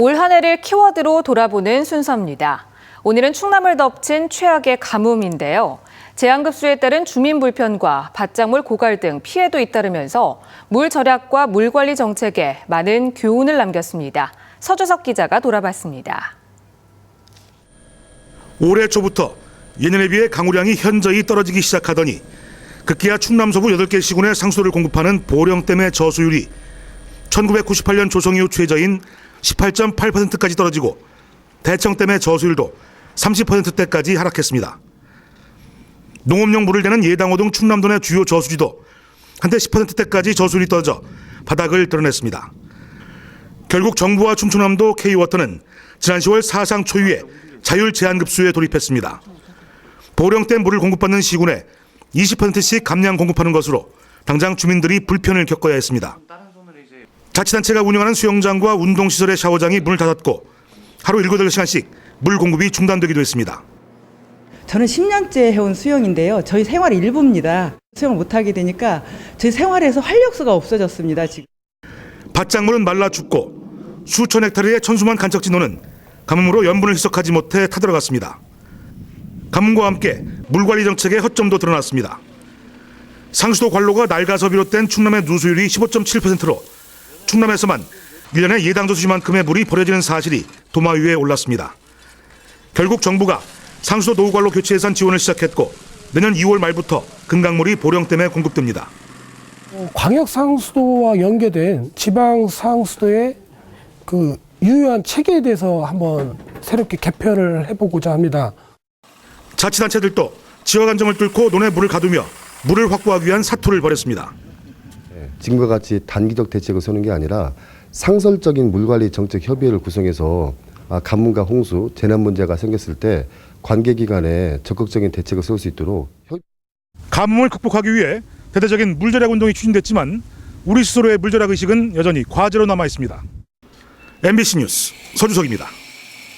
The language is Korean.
올 한 해를 키워드로 돌아보는 순서입니다. 오늘은 충남을 덮친 최악의 가뭄인데요. 제한급수에 따른 주민 불편과 바짝물 고갈 등 피해도 잇따르면서 물 절약과 물 관리 정책에 많은 교훈을 남겼습니다. 서주석 기자가 돌아봤습니다. 올해 초부터 예년에 비해 강우량이 현저히 떨어지기 시작하더니 급기야 충남 서부 8개 시군에 상수도를 공급하는 보령댐의 저수율이 1998년 조성 이후 최저인 18.8%까지 떨어지고 대청 댐의 저수율도 30%대까지 하락했습니다. 농업용 물을 대는 예당호 등 충남도 내 주요 저수지도 한때 10%대까지 저수율이 떨어져 바닥을 드러냈습니다. 결국 정부와 충청남도 K워터는 지난 10월 사상 초유의 자율 제한급수에 돌입했습니다. 보령댐 물을 공급받는 시군에 20%씩 감량 공급하는 것으로 당장 주민들이 불편을 겪어야 했습니다. 자치단체가 운영하는 수영장과 운동시설의 샤워장이 문을 닫았고 하루 7, 8시간씩 물 공급이 중단되기도 했습니다. 저는 10년째 해온 수영인데요. 저희 생활의 일부입니다. 수영을 못하게 되니까 저희 생활에서 활력소가 없어졌습니다. 지금. 밭작물은 말라 죽고 수천 헥타르의 천수만 간척 진호는 가뭄으로 염분을 희석하지 못해 타들어갔습니다. 가뭄과 함께 물관리 정책의 허점도 드러났습니다. 상수도 관로가 낡아서 비롯된 충남의 누수율이 15.7%로 충남에서만 1년에 예당저수지만큼의 물이 버려지는 사실이 도마 위에 올랐습니다. 결국 정부가 상수도 노후관로 교체 예산 지원을 시작했고 내년 2월 말부터 금강물이 보령댐에 공급됩니다. 광역 상수도와 연계된 지방 상수도의 그 유효한 체계에 대해서 한번 새롭게 개편을 해보고자 합니다. 자치단체들도 지역 안정을 뚫고 논에 물을 가두며 물을 확보하기 위한 사투를 벌였습니다. 지금과 같이 단기적 대책을 세우는 게 아니라 상설적인 물관리 정책 협의회를 구성해서 아, 가뭄과 홍수, 재난 문제가 생겼을 때 관계 기관에 적극적인 대책을 세울 수 있도록 협... 가뭄을 극복하기 위해 대대적인 물절약 운동이 추진됐지만 우리 스스로의 물절약 의식은 여전히 과제로 남아 있습니다. MBC 뉴스 서주석입니다.